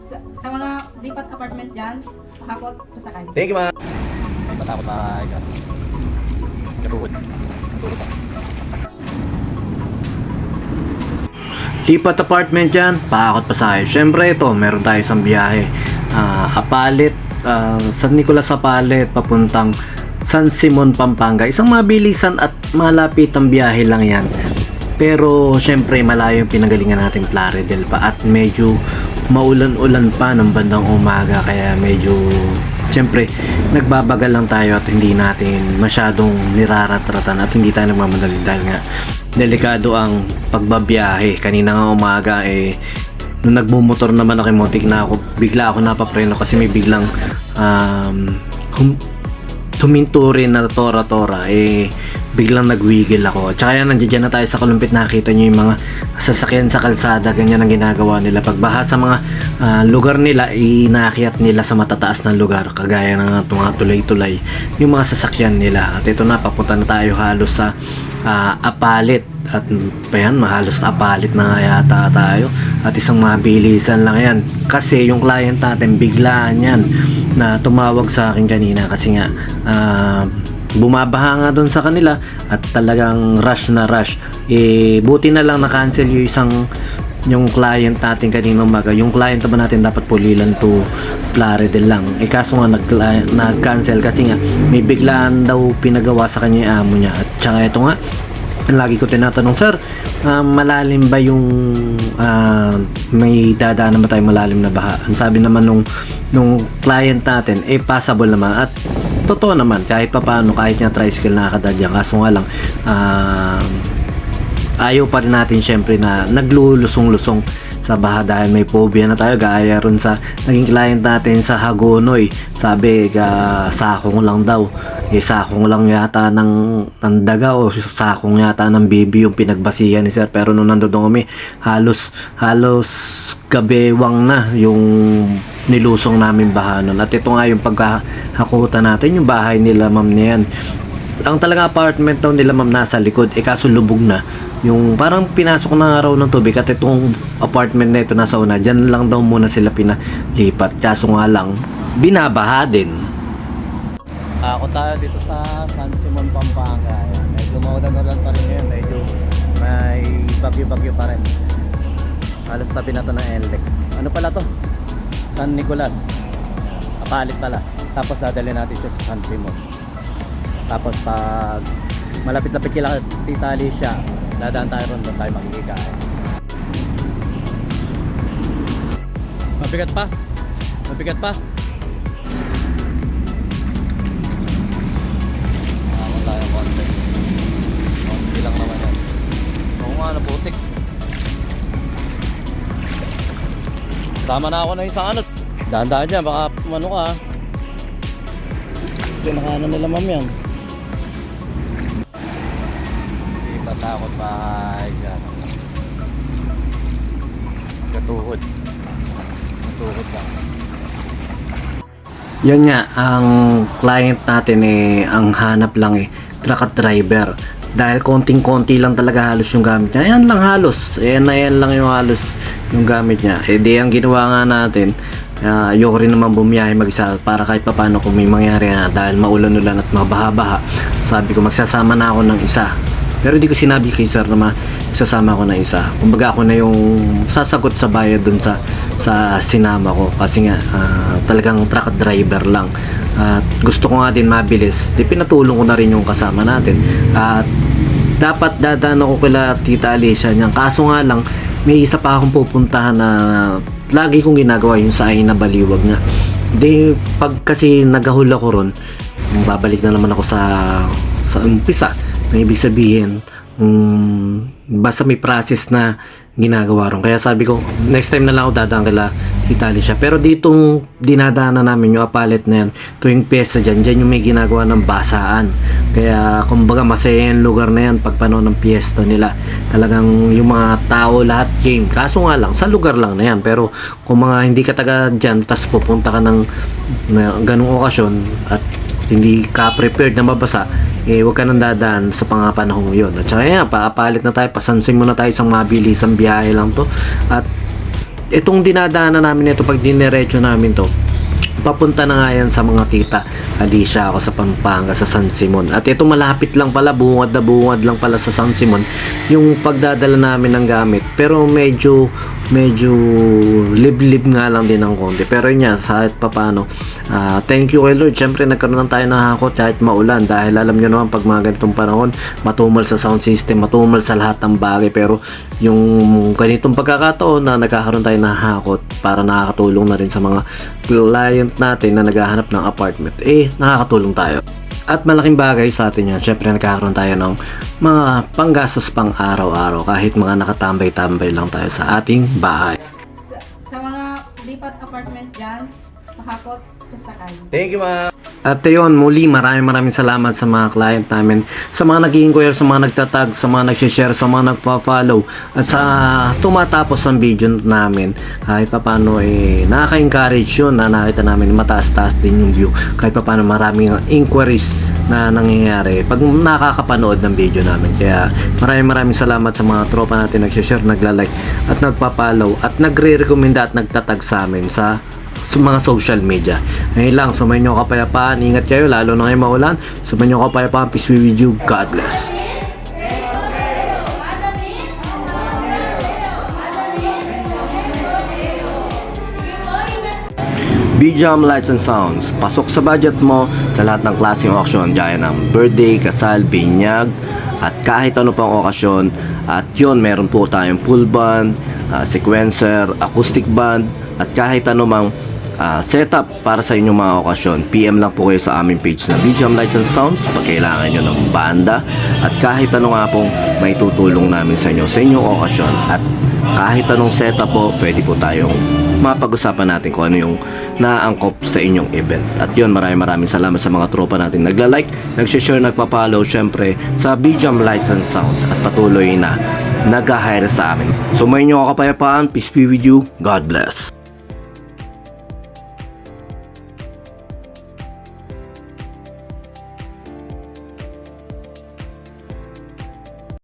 Sa, sa mga lipat apartment dyan, hakot, pasakay. Thank you, ma'am. Matakot na ka. Katuhod. Katuhod ka. Lipat apartment dyan, paakot pa sa akin. Siyempre ito, meron tayo isang biyahe. Ah, Apalit, ah, San Nicolas Apalit, papuntang San Simon, Pampanga. Isang mabilisan at malapit ang biyahe lang yan. Pero syempre malayo yung pinagalingan natin Plaridel pa. At medyo maulan-ulan pa ng bandang umaga. Kaya medyo syempre nagbabagal lang tayo at hindi natin masyadong niraratratan at hindi tayo nagmamadali dahil nga delikado ang pagbabiyahe. Kanina nga umaga eh nung nagmumotor naman ako motik na ako bigla ako napapreno kasi may biglang um, hum- tuminto na tora-tora. Eh biglang nagwigil ako. Tsaka yan, nandiyan na tayo sa kalumpit nakita nyo yung mga sasakyan sa kalsada, ganyan ang ginagawa nila. Pagbaha sa mga ah, lugar nila, inakyat nila sa matataas na lugar, kagaya ng mga tulay-tulay, yung mga sasakyan nila. At ito na, papunta na tayo halos sa ah, Apalit. At pa yan, mahalos apalit na yata tayo. At isang mabilisan lang yan. Kasi yung client natin, biglaan yan na tumawag sa akin kanina kasi nga ah, bumabaha nga doon sa kanila at talagang rush na rush. Eh buti na lang na-cancel yung isang yung client natin kanina umaga. Yung client naman natin dapat pulilan to Plaridel lang. Eh kaso nga nag, nag-cancel kasi nga may biglaan daw pinagawa sa kanya yung amo niya. At saka ito nga lagi ko tinatanong, sir, ah, malalim ba yung ah, may dadaan naman tayo malalim na baha? Ang sabi naman nung, nung client natin, eh passable naman. At totoo naman kahit pa paano kahit nga tricycle nakakadad yan kaso nga lang ah, ayaw pa rin natin syempre na naglulusong-lusong sa baha dahil may phobia na tayo gaya ron sa naging client natin sa Hagonoy. Sabi ga sakong lang daw. Eh sakong lang yata ng, ng daga o sakong yata ng bibi yung pinagbasihan ni sir. Pero nung nandun kami halos halos gabewang na yung nilusong namin baha nun. At ito nga yung paghahakutan natin yung bahay nila ma'am na yan ang talaga apartment daw nila ma'am nasa likod eh kaso lubog na yung parang pinasok na raw ng tubig at itong apartment na ito nasa una dyan lang daw muna sila pinalipat kaso nga lang binabaha din Ako tayo dito sa San Simon, Pampanga. Ayan. Medyo maulan-ulan pa rin ngayon. Medyo may bagyo-bagyo pa rin. Halos tabi na to ng LX. Ano pala to? San Nicolas. Apalit pala. Tapos dadali natin siya sa San Simon. Tapos pag malapit-lapit kila Tita Alicia, dadaan tayo ron doon tayo makikikain. Mabigat pa? Mabigat pa? Ako tayo konti. Konti lang naman yan. Oo nga, naputik. Tama na ako na isang ano. Dahan-dahan dyan, baka ano ka. ah. Pinakaano nila ma'am yan. Hindi patakot pa dyan. Katuhod. Katuhod lang. Yan nga, ang client natin eh, ang hanap lang eh, truck driver. Dahil konting-konti lang talaga halos yung gamit niya. Ayan lang halos. Ayan na yan lang yung halos yung gamit niya. Eh di ang ginawa nga natin, uh, ayoko rin naman bumiyahe mag-isa para kahit papano kung may mangyari na dahil maulan-ulan at mabaha-baha. Sabi ko magsasama na ako ng isa. Pero di ko sinabi kay sir na magsasama ako ng isa. Kumbaga ako na yung sasagot sa bayad dun sa sa sinama ko kasi nga ah, talagang truck driver lang. At gusto ko nga din mabilis. Di pinatulong ko na rin yung kasama natin. At dapat dadaan ako kila Tita Alicia niyan. Kaso nga lang, may isa pa akong pupuntahan na lagi kong ginagawa yung sa na baliwag nga. Di pag kasi nagahul ako ron, babalik na naman ako sa sa umpisa. Na ibig sabihin, um, basta may process na ginagawa ron. Kaya sabi ko, next time na lang ako dadaan kila Italy siya. Pero ditong dinadaanan namin yung apalit na yan, tuwing piyesa dyan, dyan yung may ginagawa ng basaan. Kaya kumbaga masaya yung lugar na yan pag panahon ng piyesta nila. Talagang yung mga tao lahat game. Kaso nga lang, sa lugar lang na yan. Pero kung mga hindi ka taga dyan, tas pupunta ka ng na, ganung okasyon at hindi ka prepared na mabasa, eh huwag ka nang dadaan sa pangapanahong yun. At saka yan, paapalit na tayo, pasansin mo na tayo isang mabilisang biyahe lang to. At itong dinadaanan namin ito pag dinerecho namin to papunta na nga yan sa mga tita Alicia ako sa Pampanga sa San Simon at ito malapit lang pala bungad na bungad lang pala sa San Simon yung pagdadala namin ng gamit pero medyo medyo liblib nga lang din ng konti. Pero yun sa kahit papano ah, thank you kay Lord. Syempre nagkaroon tayo ng hakot kahit maulan dahil alam nyo naman pag mga ganitong panahon matumal sa sound system matumal sa lahat ng bagay. Pero yung ganitong pagkakataon na nagkakaroon tayo ng hakot para nakakatulong na rin sa mga client natin na naghahanap ng apartment eh nakakatulong tayo at malaking bagay sa atin yan. Siyempre nagkakaroon tayo ng mga panggastos pang araw-araw kahit mga nakatambay-tambay lang tayo sa ating bahay. Sa, sa mga lipat apartment dyan, pahakot, pasakay. Thank you, ma'am. At yun, muli maraming maraming salamat sa mga client namin, sa mga nag-inquire, sa mga nagtatag, sa mga nag-share, sa mga nagpa-follow, at sa tumatapos ng video namin. Kahit pa paano eh, nakaka-encourage yun na nakita namin mataas-taas din yung view. Kahit pa paano maraming inquiries na nangyayari pag nakakapanood ng video namin. Kaya maraming maraming salamat sa mga tropa natin nag-share, nagla-like, at nagpa-follow, at nagre-recommenda at nagtatag sa amin sa mga social media. Ngayon lang, sumayin nyo kapayapaan. Ingat kayo, lalo na ngayon maulan. Sumayin nyo kapayapaan. Peace be with you. God bless. BJAM Lights and Sounds. Pasok sa budget mo sa lahat ng klaseng auction gaya ng birthday, kasal, binyag, at kahit ano pang okasyon. At yun, meron po tayong full band, ah, sequencer, acoustic band, at kahit ano mang ah, setup para sa inyong mga okasyon. PM lang po kayo sa aming page na BJAM Lights and Sounds pag kailangan nyo ng banda at kahit ano nga pong may tutulong namin sa inyo sa inyong okasyon. At kahit anong setup po, pwede po tayong mapag-usapan natin kung ano yung naangkop sa inyong event. At yun, maraming maraming salamat sa mga tropa natin nagla-like, nag-share, nagpa-follow, syempre sa BJAM Lights and Sounds at patuloy na nag-hire sa amin. So may nyo kapayapaan, peace be with you, God bless.